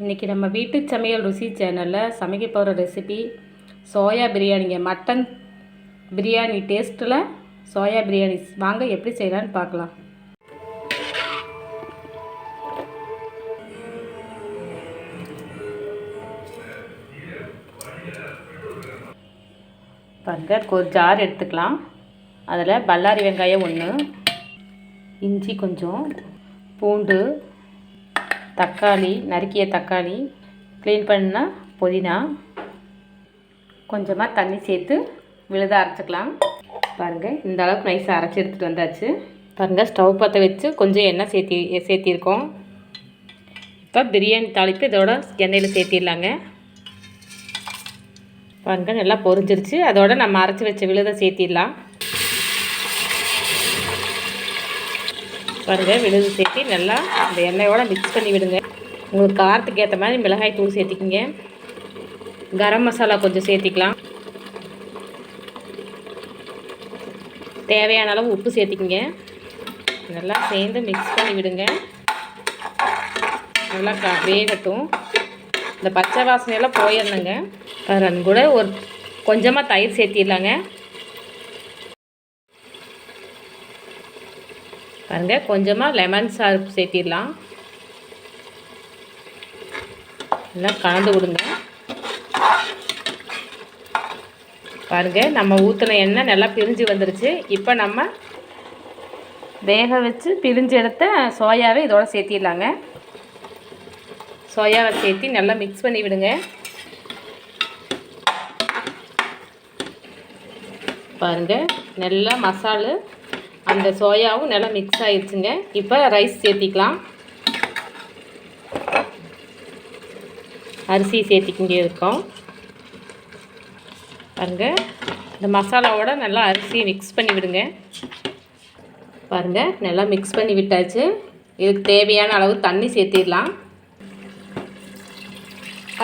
இன்றைக்கி நம்ம வீட்டு சமையல் ருசி சேனலில் சமைக்க போகிற ரெசிபி சோயா பிரியாணிங்க மட்டன் பிரியாணி டேஸ்ட்டில் சோயா பிரியாணி வாங்க எப்படி செய்யலான்னு பார்க்கலாம். பாருங்க ஒரு ஜார் எடுத்துக்கலாம். அதில் பல்லாரி வெங்காயம் ஒன்று இஞ்சி கொஞ்சம் பூண்டு தக்காளி நறுக்கிய தக்காளி க்ளீன் பண்ண புதினா கொஞ்சமாக தண்ணி சேர்த்து விழுத அரைச்சிக்கலாம். பாருங்கள் இந்த அளவுக்கு நைஸாக அரைச்சி எடுத்துகிட்டு வந்தாச்சு. பாருங்கள் ஸ்டவ் பற்ற வச்சு கொஞ்சம் எண்ணெய் சேர்த்தி சேர்த்திருக்கோம். இப்போ பிரியாணி தாளிப்பு இதோட எண்ணெயில் சேர்த்திடலாங்க. பாருங்கள் நல்லா பொரிஞ்சிருச்சு. அதோட நம்ம அரைச்சி வச்ச விழுதை சேர்த்திடலாம். பாருங்கள் விழுது சேர்த்து நல்லா அந்த எண்ணெயோடு மிக்ஸ் பண்ணி விடுங்க. உங்களுக்கு காரத்துக்கு ஏற்ற மாதிரி மிளகாய் தூள் சேர்த்திக்கிங்க. கரம் மசாலா கொஞ்சம் சேர்த்திக்கலாம். தேவையான அளவு உப்பு சேர்த்திக்கிங்க. நல்லா சேர்ந்து மிக்ஸ் பண்ணி விடுங்க. நல்லா க வேகட்டும். இந்த பச்சை வாசனையெல்லாம் போயிடணுங்க. ரன் கூட ஒரு கொஞ்சமாக தயிர் சேர்த்திடலாங்க. பாருங்க கொஞ்சமாக லெமன் சாறு சேர்த்திடலாம். எல்லாம் கலந்து விடுங்க. பாருங்க நம்ம ஊற்றின எண்ணெய் நல்லா பிரிஞ்சு வந்துருச்சு. இப்போ நம்ம வேக வச்சு பிரிஞ்சு எடுத்த சோயாவை இதோடு சேர்த்திடலாங்க. சோயாவை சேர்த்தி நல்லா மிக்ஸ் பண்ணி விடுங்க. பாருங்கள் நல்லா மசாலு அந்த சோயாவும் நல்லா மிக்ஸ் ஆயிடுச்சுங்க. இப்போ ரைஸ் சேர்த்திக்கலாம். அரிசி சேர்த்திக்கிங்க இருக்கோம். பாருங்கள் இந்த மசாலாவோட நல்லா அரிசியை மிக்ஸ் பண்ணி விடுங்க. பாருங்கள் நல்லா மிக்ஸ் பண்ணி விட்டாச்சு. இதுக்கு தேவையான அளவு தண்ணி சேர்த்திடலாம்.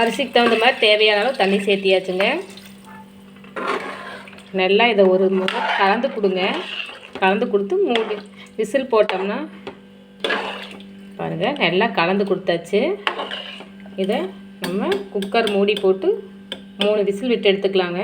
அரிசிக்கு தகுந்த மாதிரி தேவையான அளவு தண்ணி சேர்த்தியாச்சுங்க. நல்லா இதை ஒரு முறை கலந்து கொடுங்க. கலந்து கொடுத்து மூடி விசில் போட்டோம்னா பாருங்கள் நல்லா கலந்து கொடுத்தாச்சு. இதை நம்ம குக்கர் மூடி போட்டு மூணு விசில் விட்டு எடுத்துக்கலாங்க.